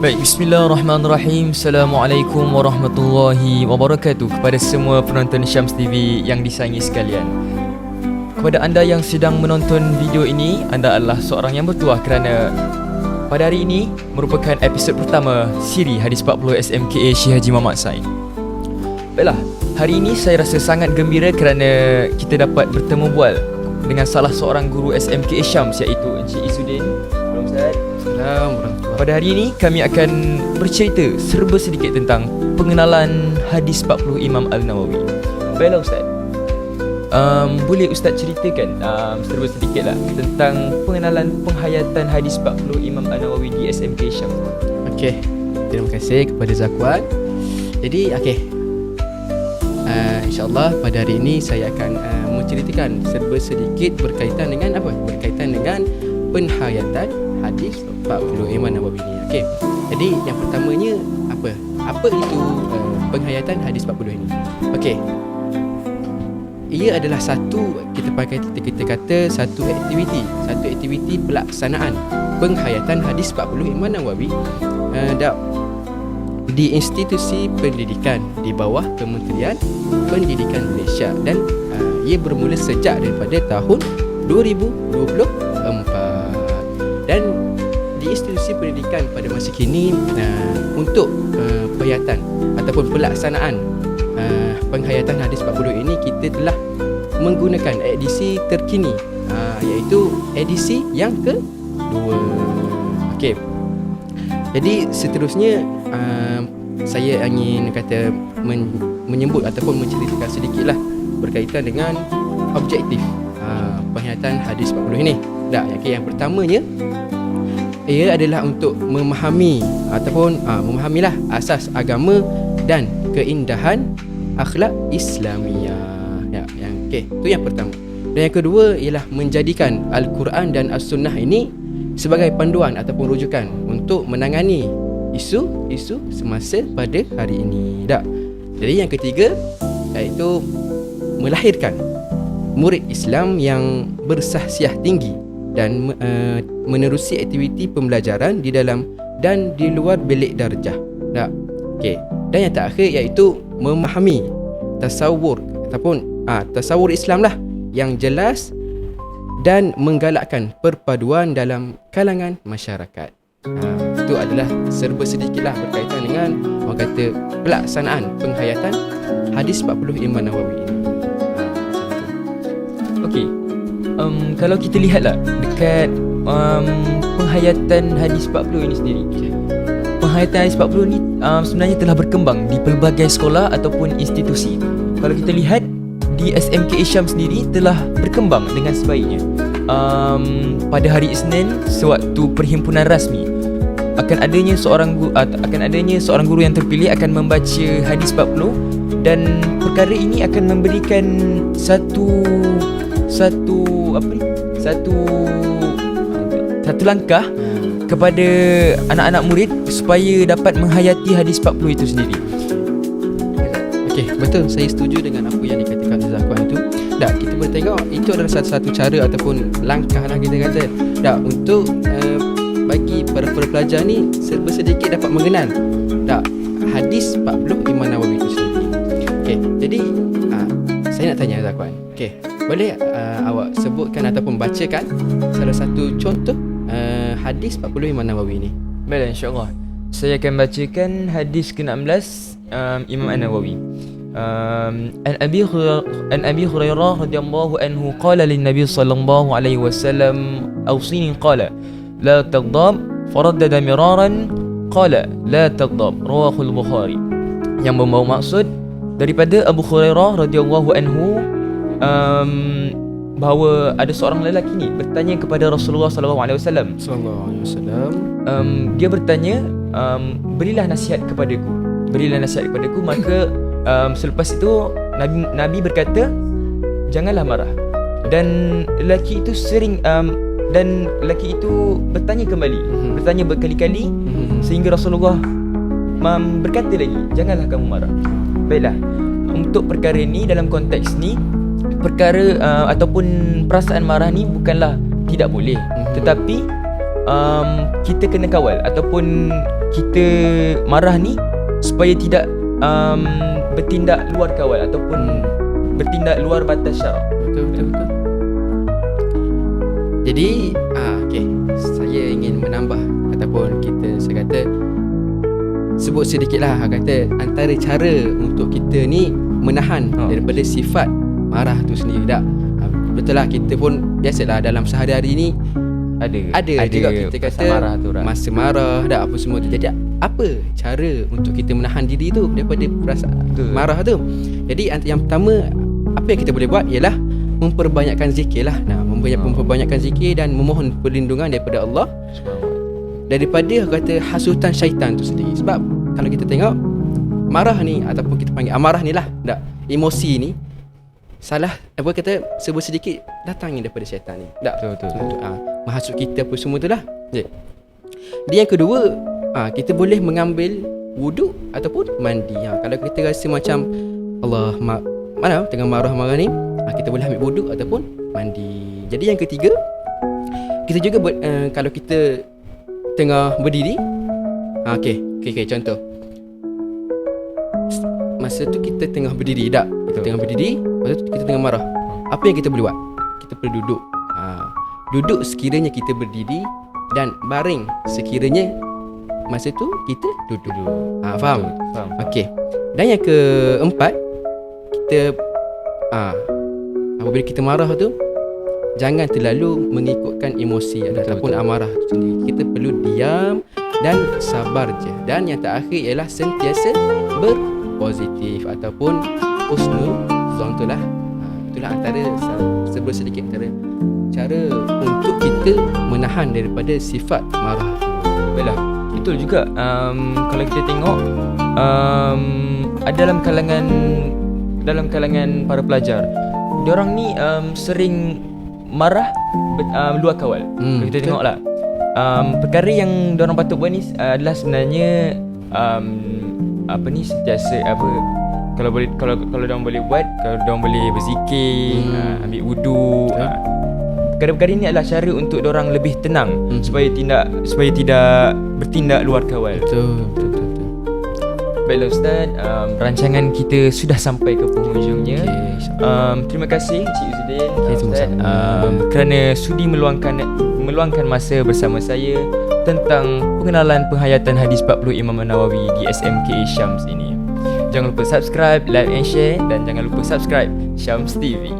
Baik, bismillahirrahmanirrahim. Assalamualaikum warahmatullahi wabarakatuh kepada semua penonton Syams TV yang disayangi sekalian. Kepada anda yang sedang menonton video ini, anda adalah seorang yang bertuah kerana pada hari ini merupakan episod pertama siri Hadis 40 SMKA Syekh Haji Muhammad Said. Baiklah, hari ini saya rasa sangat gembira kerana kita dapat bertemu bual dengan salah seorang guru SMKA Syams iaitu Encik Isudin. Assalamualaikum Pada hari ini kami akan bercerita serba sedikit tentang pengenalan hadis 40 Imam Al-Nawawi. Baiklah Ustaz. Um, boleh Ustaz ceritakan um, serba sedikit lah tentang pengenalan penghayatan hadis 40 Imam Al-Nawawi di SMK Syam. Okey, terima kasih kepada Zakwan. Jadi, okey. Uh, InsyaAllah pada hari ini saya akan uh, menceritakan serba sedikit berkaitan dengan apa? Berkaitan dengan penghayatan hadis 40 Imam Nawawi ini. Okey. Jadi, yang pertamanya apa? Apa itu uh, penghayatan hadis 40 ini? Okey. Ia adalah satu kita pakai kita, kita kata satu aktiviti, satu aktiviti pelaksanaan penghayatan hadis 40 Imam Nawawi uh, di institusi pendidikan di bawah Kementerian Pendidikan Malaysia dan uh, ia bermula sejak daripada tahun 2024 dan di institusi pendidikan pada masa kini uh, untuk uh, penghayatan ataupun pelaksanaan uh, penghayatan hadis 40 ini kita telah menggunakan edisi terkini uh, iaitu edisi yang kedua. Okey. Jadi seterusnya uh, saya ingin kata men, menyebut ataupun menceritakan sedikitlah berkaitan dengan objektif uh, penghayatan hadis 40 ini. Dah, okay, yang pertamanya ia adalah untuk memahami ataupun uh, memahamilah asas agama dan keindahan akhlak Islamiah. Ya, yang okey, itu yang pertama. Dan yang kedua ialah menjadikan Al-Quran dan As-Sunnah ini sebagai panduan ataupun rujukan untuk menangani isu-isu semasa pada hari ini. Tak. Jadi yang ketiga iaitu melahirkan murid Islam yang bersahsiah tinggi dan uh, menerusi aktiviti pembelajaran di dalam dan di luar bilik darjah. Tak. Okey. Dan yang terakhir iaitu memahami tasawur ataupun ah tasawur Islam lah yang jelas dan menggalakkan perpaduan dalam kalangan masyarakat. Itu adalah serba sedikitlah berkaitan dengan orang kata pelaksanaan penghayatan hadis 40 Imam Nawawi ini. Ha. Okey. Um, kalau kita lihatlah dekat um, penghayatan hadis 40 ini sendiri. Penghayatan hadis 40 ni um, sebenarnya telah berkembang di pelbagai sekolah ataupun institusi. Kalau kita lihat di SMK Syam sendiri telah berkembang dengan sebaiknya. Um, pada hari Isnin sewaktu perhimpunan rasmi akan adanya seorang guru, akan adanya seorang guru yang terpilih akan membaca hadis 40 dan perkara ini akan memberikan satu satu apa ni? Satu satu langkah kepada anak-anak murid supaya dapat menghayati hadis 40 itu sendiri. Okey, betul. Saya setuju dengan apa yang dikatakan Zakwan itu. Tak, kita boleh tengok itu adalah satu-satu cara ataupun langkah lah kita kata. Tak, untuk uh, para pelajar ni serba sedikit dapat mengenal. Tak, hadis 40 Imam Nawawi itu sendiri. Okey, jadi uh, saya nak tanya Zakwan. Okey, boleh uh, awak sebutkan ataupun bacakan salah satu contoh uh, hadis 40 Imam Nawawi ni? Baiklah insya-Allah. Saya akan bacakan hadis ke-16 um, Imam An-Nawawi. Um, an Abi Hurairah an Abi Hurairah radhiyallahu anhu qala lin Nabi sallallahu alaihi wasallam awsini qala la taghdab faraddada miraran qala la taghdab rawahu al-Bukhari. Yang membawa maksud daripada Abu Hurairah radhiyallahu anhu um, bahawa ada seorang lelaki ni bertanya kepada Rasulullah sallallahu alaihi wasallam Sallallahu alaihi wasallam. um, dia bertanya um, berilah nasihat kepadaku berilah nasihat kepadaku maka um, selepas itu Nabi Nabi berkata janganlah marah dan lelaki itu sering um, dan lelaki itu bertanya kembali Mhm. bertanya berkali-kali Hmm. sehingga Rasulullah berkata lagi janganlah kamu marah baiklah untuk perkara ini dalam konteks ni perkara uh, ataupun perasaan marah ni bukanlah tidak boleh Mhm. tetapi um, kita kena kawal ataupun kita marah ni supaya tidak um, bertindak luar kawal ataupun bertindak luar batas syarak. Betul betul betul. Jadi ah okey, saya ingin menambah ataupun kita saya kata sebut sedikitlah kata antara cara untuk kita ni menahan Ha. daripada sifat marah tu sendiri tak. Ah, Betul lah kita pun biasalah dalam sehari-hari ni Ada ada, juga kita kata marah tu Ran. masa marah dah apa semua tu. Jadi apa cara untuk kita menahan diri tu daripada perasaan Betul. marah tu. Jadi yang pertama apa yang kita boleh buat ialah memperbanyakkan zikir lah. Nah, memperbanyak, memperbanyakkan zikir dan memohon perlindungan daripada Allah daripada kata hasutan syaitan tu sendiri. Sebab kalau kita tengok marah ni ataupun kita panggil amarah ni lah, tak emosi ni salah apa kata sebut sedikit datangnya daripada syaitan ni. Tak Betul betul. ah, menghasut kita apa semua tu lah. Je. Dia yang kedua, ah, kita boleh mengambil wuduk ataupun mandi. Ha, kalau kita rasa macam Allah ma- mana tengah marah-marah ni, ah, kita boleh ambil wuduk ataupun mandi. Jadi yang ketiga, kita juga ber, uh, kalau kita tengah berdiri, ah, okey, okey, okey, contoh. Masa tu kita tengah berdiri tak? Kita Betul. tengah berdiri, lepas tu kita tengah marah. Apa yang kita boleh buat? Kita perlu duduk. Ha, duduk sekiranya kita berdiri dan baring sekiranya masa tu kita duduk. Ha, faham? Faham. Okey. Dan yang keempat, kita ah apabila kita marah tu jangan terlalu mengikutkan emosi Betul, ataupun betul. amarah tu sendiri. Kita perlu diam dan sabar je. Dan yang terakhir ialah sentiasa berpositif ataupun husnul zon tu lah. Ha, itulah antara se- sebelum sedikit antara cara untuk kita menahan daripada sifat marah. Baiklah, betul juga. Um, kalau kita tengok um, ada dalam kalangan dalam kalangan para pelajar, diorang ni um, sering marah um, luar kawal. Hmm, kita betul. tengoklah. Um, perkara yang diorang patut buat ni uh, adalah sebenarnya um, apa ni sentiasa apa kalau boleh kalau kalau diorang boleh buat kalau diorang boleh berzikir Hmm. uh, ambil wudu Betul. uh, perkara-perkara ini adalah cara untuk diorang lebih tenang Hmm. supaya tidak supaya tidak bertindak luar kawal. Betul. betul. Baiklah Ustaz, um, rancangan kita sudah sampai ke penghujungnya. InsyaAllah. Um, terima kasih Cik Uzuddin Okey, uh, Ustaz um, kerana sudi meluangkan meluangkan masa bersama saya tentang pengenalan penghayatan hadis 40 Imam Nawawi di SMK Syams ini. Jangan lupa subscribe, like and share dan jangan lupa subscribe Syams TV.